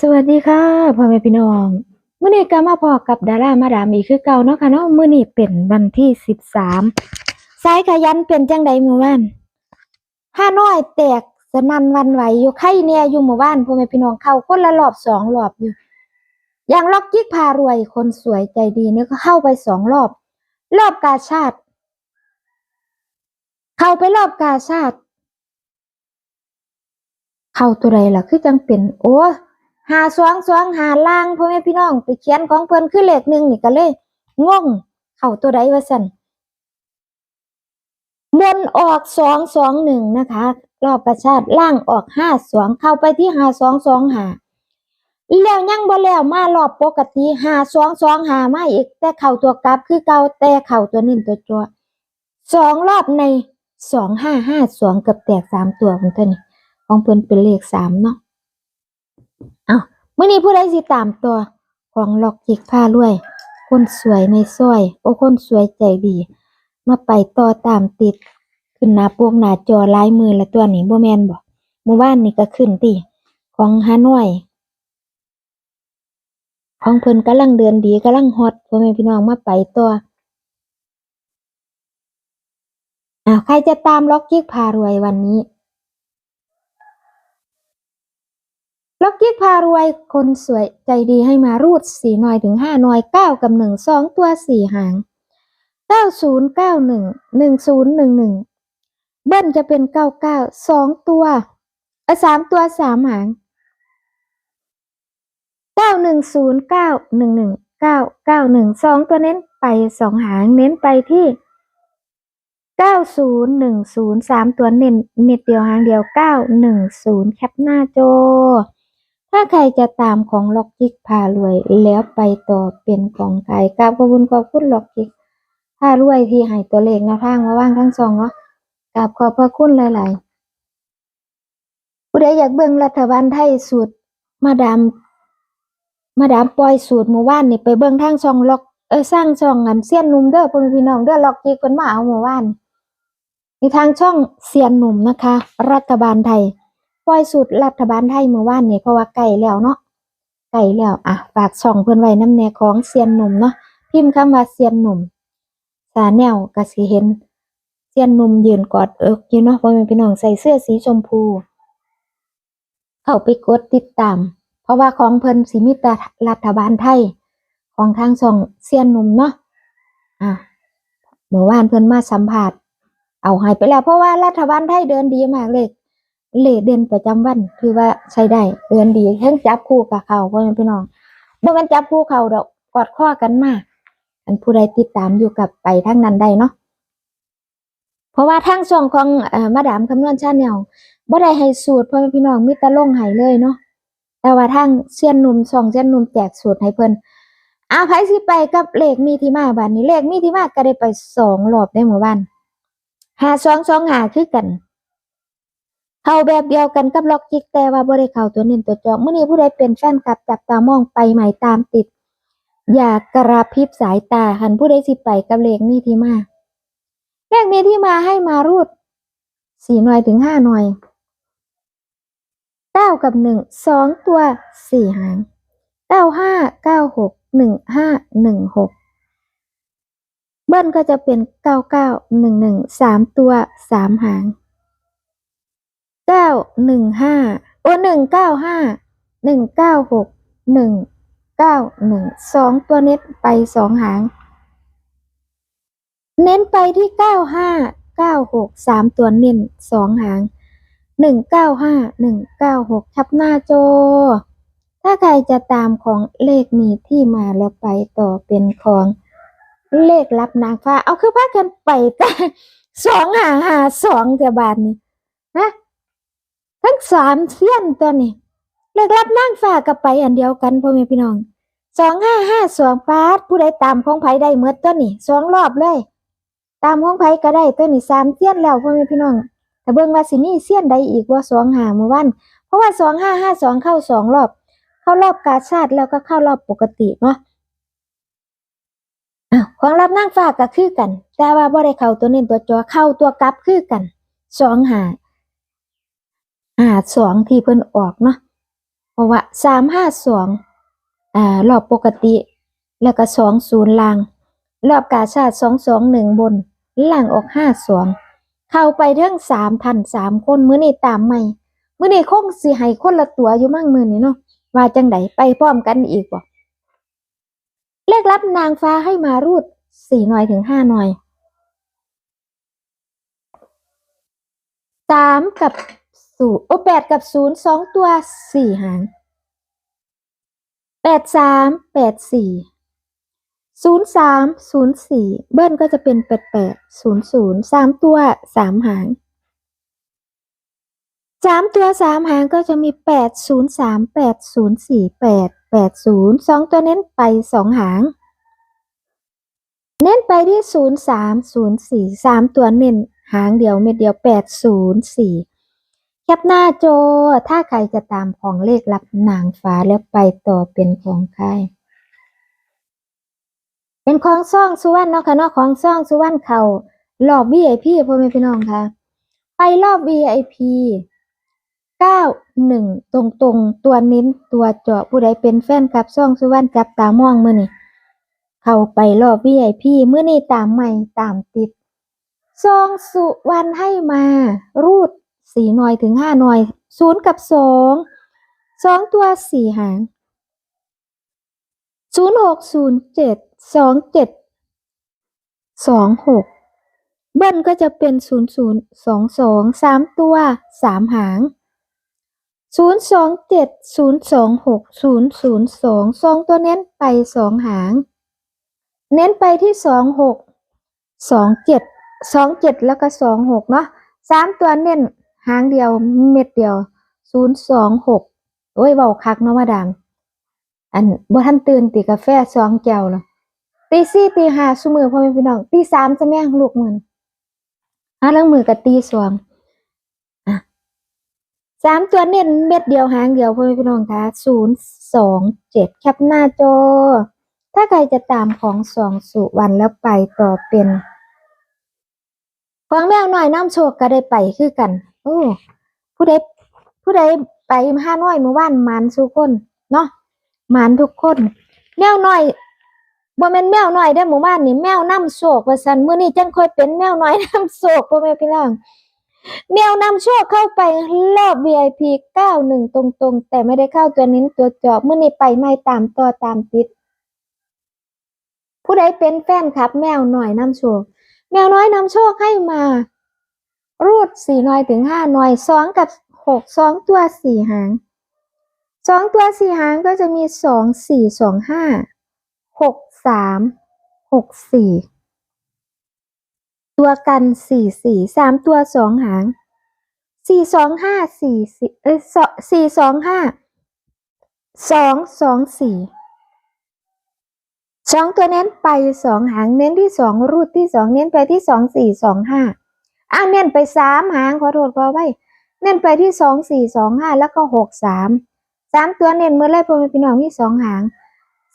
สวัสดีค่ะพ่อแม่พี่น้องเมื้อนี้ก็มาพอกับดารามาดามอีกคือเก่าเนาะค่ะเนาะเมื้อนี้เป็นวันที่สิบสามสายขยันเป็นจังใดเมื่อวานห้าน้อยแตกสนันวันไหวอยู่ไข่เนี่ยอยู่เมื่อวานพ่อแม่พี่น้องเข้าคนละรอบสองรอบอยู่อย่างล็อกกิ๊กพารวยคนสวยใจดีเนี่ยก็เข้าไปสองรอบ รอบกาชาติ เข้าไปรอบกาชาติ เข้าตัวใดล่ะคือจังเป็นโอ้ หาสวงสวงหาล่างพ่อแม่พี่น้องไปเขียนของเพิ่นคือเลขหนึ่งนี่ก็เลยงงเข้าตัวใดวะสันบนออกสองสองหนึ่งนะคะ รอบประชาติล่างออกห้าสองเข้าไปที่หาสองสองหาแล้วยังบ่แล้วมารอบปกติหาสองสองหามาอีก แต่เข่าตัวกลับคือเก่าแต่เข่าตัวนิ่มตัวจัวสองรอบในสองห้าห้าสองกับแตกสามตัวของเท่นี้ของเพิ่นเป็นเลขสามเนาะ เมื่อนี้ผู้ใดสิตามตัวของล็อกจิกผ้ารวย คนสวยในซอย โอ้คนสวยใจดี มาไปต่อตามติด ขึ้นหน้าปกหน้าจอลายมือละตัวนี้บ่แมนบ่เมื่อวานนี่ก็ขึ้นติของฮานอย ของเพิ่นกำลังเดินดีกำลังฮอตพ่อแม่พี่น้องมาไปต่ออ้าวใครจะตามล็อกจิกพารวยวันนี้ ล็อกกิ๊กพารวยคนสวยใจดีให้มารูดสี่หน่อยถึงห้าหน่อยเก้ากับหนึ่งสองตัวสี่หางเก้าศูนย์เก้าหนึ่งหนึ่งศูนย์หนึ่งหนึ่งเบิ้ลจะเป็นเก้าเก้าสองตัวเออสามตัวสามหางเก้าหนึ่งศูนย์เก้าหนึ่งหนึ่งเก้าเก้าหนึ่งสองตัวเน้นไปสองหางเน้นไปที่เก้าศูนย์หนึ่งศูนย์สามตัวเน้นเม็ดเดียวหางเดียวเก้าหนึ่งศูนย์แคปหน้าโจ ถ้าใครจะตามของล็อกจิกพารวยแล้วไปต่อเป็นของใครกราบขอบคุณขอบคุณล็อกจิกพารวยที่ให้ตัวเลขแนวทางมาว่างทั้งสองเนาะกราบขอบพระคุณหลายๆผู้ใดอยากเบิ่งรัฐบาลไทยสูตรมาดามมาดามปล่อยสูตรเมื่อวานนี่ไปเบิ่งทางช่องล็อกเออสร้างช่องอันเซียนหนุ่มเด้อพ่อแม่พี่น้องเด้อล็อกจิกเพิ่นมาเอาเมื่อวานในทางช่องเซียนหนุ่มนะคะ รัฐบาลไทย ปล่อยสูตรรัฐบาลไทยเมื่อวานนี่เพราะว่าไก่แล้วเนาะไก่แล้วอะฝากช่องเพิ่อนไว้น้ำแน่ของเซียนหนุ่มเนาะพิมพ์คำว่าเซียนหนุ่มสาแนวกสิเห็นเซียนหนุ่มยืนกอดเอิกอยู่เนาะพ่อแม่พี่น้องใส่เสื้อสีชมพู เข้าไปกดติดตาม เพราะว่าของเพิ่นสิมีแต่รัฐบาลไทย ของทางช่องเซียนหนุ่มเนาะอะเมื่อวานเพิ่นมาสัมภาษณ์เอาให้ไปแล้วเพราะว่ารัฐบาลไทยเดินดีมากเลย เลขเด่นประจำวันคือว่าใช้ได้เดินดีทั้งจับคู่กับเขาพ่อแม่พี่น้องบ่แม่นจับคู่เขาดอกกอดข้อกันมาอันผู้ใดติดตามอยู่กับไปทั้งนั้นได้เนาะเพราะว่าทางช่องของอ่อมาดามคำนวณชาแนลบ่ได้ให้สูตรพ่อแม่พี่น้องมีแต่ลงให้เลยเนาะแต่ว่าทางเซียนหนุ่มช่องเซียนหนุ่มแจกสูตรให้เพิ่นอาไผสิไปกับเลขมีที่มาบัดนี้เลขมีที่มาก็ได้ไปสองรอบได้หมู่บ้านหาสองสองหาคือกัน เข้าแบบเดียวกันกับล็อกจิกแต่ว่าบ่ได้เข้าตัวเน้นตัวจองมื้อนี้ผู้ใดเป็นแฟนคลับจับตามองไปใหม่ตามติด อย่ากระพริบสายตาหันผู้ใดสิไปกับเลขมีที่มาเลขมีที่มาให้มารูดสี่หน่วยถึงห้าหน่วยเก้ากับหนึ่งสองตัวสี่หางเก้าห้าเก้าหกหนึ่งห้าหนึ่งหกเบิ้ลก็จะเป็นเก้าเก้าหนึ่งหนึ่งสามตัวสามหาง เก้าหนึ่งห้าโอ้หนึ่งเก้าห้าหนึ่งเก้าหกหนึ่งเก้าหนึ่งสองตัวเน็ตไปสองหาง เน้นไปที่เก้าห้าเก้าหกสามตัวเน้นสองหางหนึ่งเก้าห้าหนึ่งเก้าหกทับหน้าโจ ถ้าใครจะตามของเลขมีที่มาแล้วไปต่อเป็นของเลขรับนางฟ้า เอาคือพากันไปแต่สองหาหาสองแต่บาทนี้นะ ทั้งสามเสี้ยนตัวนี้เลขรับนั่งฝากกับไปอันเดียวกันพ่อแม่พี่น้องสองห้าห้าสองฟาดผู้ใดตามของไผได้เมื่อตัวนี้สองรอบเลย ตามของไผก็ได้ตัวนี้สามเสี้ยนแล้วพ่อแม่พี่น้อง แต่เบิ่งว่าสิมีเสี้ยนใดอีกว่าสองหาเมื่อวัน เพราะว่าสองห้าห้าสองเข้าสองรอบ เข้ารอบกาชาติแล้วก็เข้ารอบปกติเนาะของรับนั่งฝากก็คือกัน แต่ว่าบ่ได้เข้าตัวเน้นตัวจอเข้าตัวกลับคือกันสองหา หาสองที่เพิ่นออกเนาะเพราะว่าสามห้าสองอ่ารอบปกติ แล้วก็สองศูนย์ล่าง รอบกาชาติสองสองหนึ่งบนล่างออกห้าสองเข้าไปเรื่องสามพันสามคนมื้อนี้ตามใหม่มื้อนี้คงสิให้คนละตัวอยู่มั่งมื้อนี้เนาะว่าจังไดไปพร้อมกันอีกบ่เลขรับนางฟ้าให้มารูดสี่หน่อยถึงห้าหน่อยสามกับ ศูนย์โอแปดกับศูนย์สองตัวสี่หางแปดสามแปดสี่ศูนย์สามศูนย์สี่เบิ้ลก็จะเป็นแปดแปดศูนย์ศูนย์สามตัวสามหางสามตัวสามหางก็จะมีแปดศูนย์สามแปดศูนย์สี่แปดแปดศูนย์สองตัวเน้นไปสองหาง เน้นไปที่ศูนย์สามศูนย์สี่สามตัวเน้นหางเดียวเม็ดเดียวแปดศูนย์สี่ แคปหน้าโจถ้าใครจะตามของเลขลับนางฟ้าแล้วไปต่อเป็นของใคร เป็นของซ่องสุวรรณเนาะค่ะเนาะของซ่องสุวรรณเขารอบ VIP พ่อแม่พี่น้องค่ะ ไปรอบ VIP เก้าหนึ่งตรงตรงตัวเน้นตัวเจาะผู้ใดเป็นแฟนคลับซ่องสุวรรณจับตามองมือนี่เข้าไปรอบ VIP มื้อนี้ตามใหม่ตามติดซ่องสุวรรณให้มารูด สี่หน่อยถึงห้าหน่อยศูนย์กับสองสองตัวสี่หางศูนย์หกศูนย์เจ็ดสองเจ็ดสองหกเบิ้ลก็จะเป็นศูนย์ศูนย์สองสองสามตัวสามหางศูนย์สองเจ็ดศูนย์สองหกศูนย์ศูนย์สองสองตัวเน้นไปสองหาง เน้นไปที่สองหกสองเจ็ดสองเจ็ดแล้วก็สองหกเนาะสามตัวเน้น หางเดียวเม็ดเดียวศูนย์สองหกโอ้ยเบาคักเนาะมาดามอันบ่ทันตื่นตีกาแฟสองแก้วแล้วตีสี่ตีห้าซุมือพ่อแม่พี่น้องตีสามจะแม่งลูกมือนหาลังมือกับตีสองอะสามตัวเน้นเม็ดเดียวหางเดียวพ่อแม่พี่น้องคะศูนย์สองเจ็ดแคปหน้าจอ ถ้าใครจะตามของสองสุวรรณแล้วไปต่อเป็นของแมวหน่อยน้ำโชคก็ได้ไปคือกัน โอ้ผู้ใดผู้ใดไปห้าน้อยเมื่อวานมันสุคนเนาะมานทุกคนแมวน้อยบ่แม่นแมวน้อยเด้หมู่บ้านนี่แมวนำโชคว่าซันมื้อนี้จังค่อยเป็นแมวน้อยนำโชคพ่แม่พี่น้องแมวนำโชคเข้าไปรอบ VIP 91 ตรงๆ แต่ไม่ได้เข้าตัวนิ้นตัวเจาะมื้อนี้ไปไม่ตามต่อตามติด ผู้ใดเป็นแฟนคลับ แมวน้อยนำโชค แมวน้อยนำโชคให้มา รูด4น้อยถึง5น้อย2กับ6 2ตัว4หางสองตัวสี่หางก็จะมีสองสี่สองห้าหกสามหกสี่ตัวกันสี่สี่สามตัวสองหางสี่สองห้าสี่สี่เอ้ยสี่สองห้าสองสองสี่สองตัวเน้นไปสองหางเน้นที่สองรูดที่สองเน้นไปที่สองสี่สองห้า อ้าวเน้นไปสามหางขอโทษขอไว้เน้นไปที่สองสี่สองห้าแล้วก็หกสามสามตัวเน้นเมื่อไรพ่อแม่พี่น้องมีสองหาง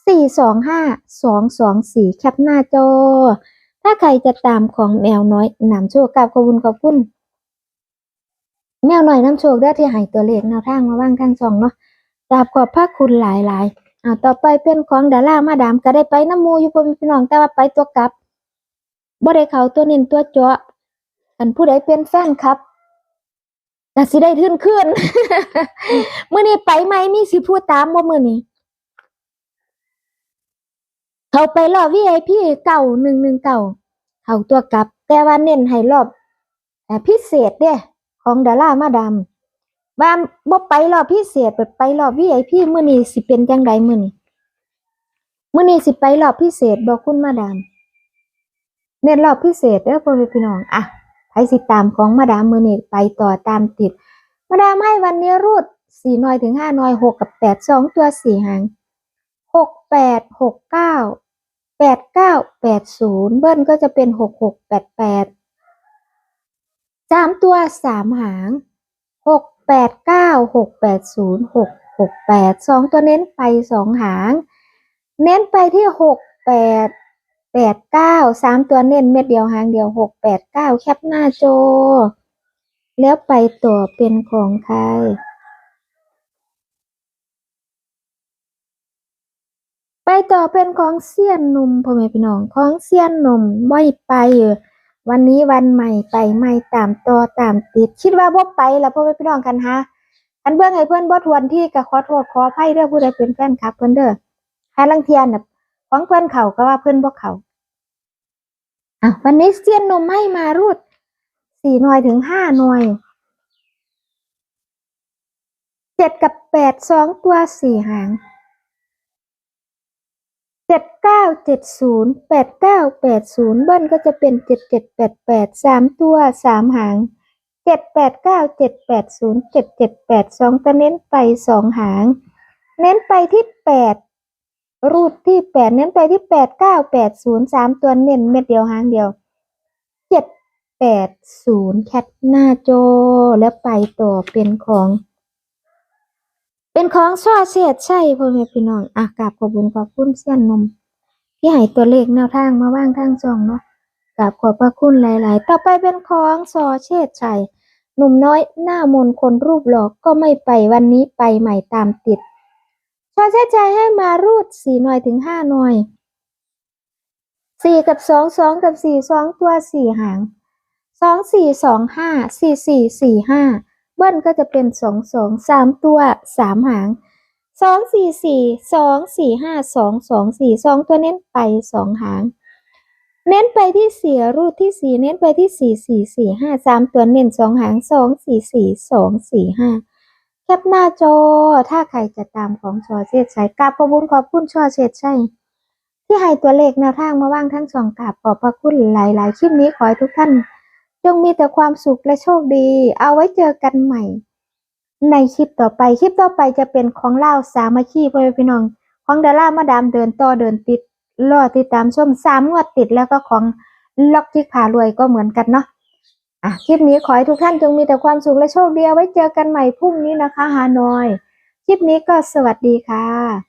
สี่สองห้าสองสองสี่แคปหน้าจอ ถ้าใครจะตามของแมวน้อยนำโชคกับขอบคุณขอบคุณแมวน้อยน้ำโชคได้ที่ให้ตัวเลขแนวทางมาว่างทางช่องเนาะกราบขอบพระคุณหลายหลายๆอ่าต่อไปเป็นของดารามาดามก็ได้ไปน้ำมูอยู่พ่อแม่พี่น้องแต่ว่าไปตัวกลับบ่ได้เขาตัวเน้นตัวเจาะ อันผู้ใดเป็นแฟนครับแต่สิได้ขึ้นขึ้นมื่อนี้ไปไหมมีสิพูดตามบ่มื่อนี้ เขาไปรอบ VIP เก่าหนึ่งหนึ่งเก่าเขาตัวกลับ แต่ว่าเน้นให้รอบอพิเศษเด้ของดารามาดามว่าบ่ไปรอบพิเศษเปิดไปรอบ VIP มื้อนี้สิเป็นจังใดมื้อนี้มื้อนี้สิไปรอบพิเศษบ่คุณมาดามเน้นรอบพิเศษเด้อพ่อพี่น้องอะ ไปสิตามของมาดามมือนี้ไปต่อตามติด มาดามให้วันนี้รูดสี่น้อยถึงห้าน้อยหกกับแปดสองตัวสี่หางหกแปดหกเก้าแปดเก้าแปดศูนย์เบิ้ลก็จะเป็นหกหกแปดแปดสามตัวสามหางหกแปดเก้าหกแปดศูนย์หกหกแปดสองตัวเน้นไปสองหาง เน้นไปที่หกแปด แปดเก้าสามตัวเน้นเม็ดเดียวหางเดียวหกแปดเก้าแคปหน้าโจ แล้วไปต่อเป็นของใครไปต่อเป็นของเซียนหนุ่มพ่อแม่พี่น้องของเซียนหนุ่มบ่ไปวันนี้วันใหม่ไปใหม่ตามต่อตามติด คิดว่าบ่ไปแล้วพ่อแม่พี่น้องกันฮะอันเบิ่งให้เพิ่อนบ่ทวนที่ก็ขอโทษขออภัยเด้อผู้ใดเป็นแฟนคลับเพิ่อนเด้อหาลังเทียนน่ะของเพิ่อนเขาก็ว่าเพิ่อนบ่เขา อะวันนี้เซียนนมให้มารูดสี่หน่วยถึงห้าหน่วยเจ็ดกับแปดสองตัวสี่หางเจ็ดเก้าเจ็ดศูนย์แปดเก้าแปดศูนย์เบิ้ลก็จะเป็นเจ็ดเจ็ดแปดแปดสามตัวสามหางเจ็ดแปดเก้าเจ็ดแปดศูนย์เจ็ดเจ็ดแปดสองตัวเน้นไปสองหาง เน้นไปที่แปด รูดที่แปดเน้นไปที่แปดเก้าแปดศูนย์สามตัวเน้นเม็ดเดียวหางเดียวเจ็ดแปดศูนย์แคทหน้าโจแล้วไปต่อเป็นของ เป็นของช่อเสียดใช่พ่อแม่พี่น้องอะกราบขอบคุณขอบคุณเสี้ยนนมที่ให้ตัวเลขแนวทางมาว่างทางจองเนาะกราบขอบพระคุณหลาย ๆ ต่อไปเป็นของซอเชษชัยหนุ่มน้อยหน้ามนคนรูปหล่อก็ไม่ไปวันนี้ไปใหม่ตามติด ซอเชษชัยให้มารูดสี่หน่อยถึงห้าหน่อยสี่กับสองสองกับสี่สองตัวสี่หางสองสี่สองห้าสี่สี่สี่ห้าเบิ้ลก็จะเป็นสองสองสามตัวสามหางสองสี่สี่สองสี่ห้าสองสองสี่สองตัวเน้นไปสองหาง เน้นไปที่สี่รูดที่สี่เน้นไปที่สี่สี่สี่ห้าสามตัวเน้นสองหางสองสี่สี่สองสี่ห้า แคปหน้าจอ ถ้าใครจะตามของชอเชษชัยกราบขอบคุณขอบคุณชอเชษชัยที่ให้ตัวเลขแนวทางมาว่างทั้งสองกราบขอบพระคุณหลาย ๆ คลิปนี้ขอให้ทุกท่าน จงมีแต่ความสุขและโชคดี เอาไว้เจอกันใหม่ ในคลิปต่อไปคลิปต่อไปจะเป็นของเล่าสามัคคีพ่อพี่น้อง ของดารามาดามเดินต่อเดินติดรอติดตามชมสามงวดติดแล้วก็ของล็อกจิกผารวยก็เหมือนกันเนาะ อะคลิปนี้ขอให้ทุกท่านจงมีแต่ความสุขและโชคดีเอาไว้เจอกันใหม่พรุ่งนี้นะคะฮานอย คลิปนี้ก็สวัสดีค่ะ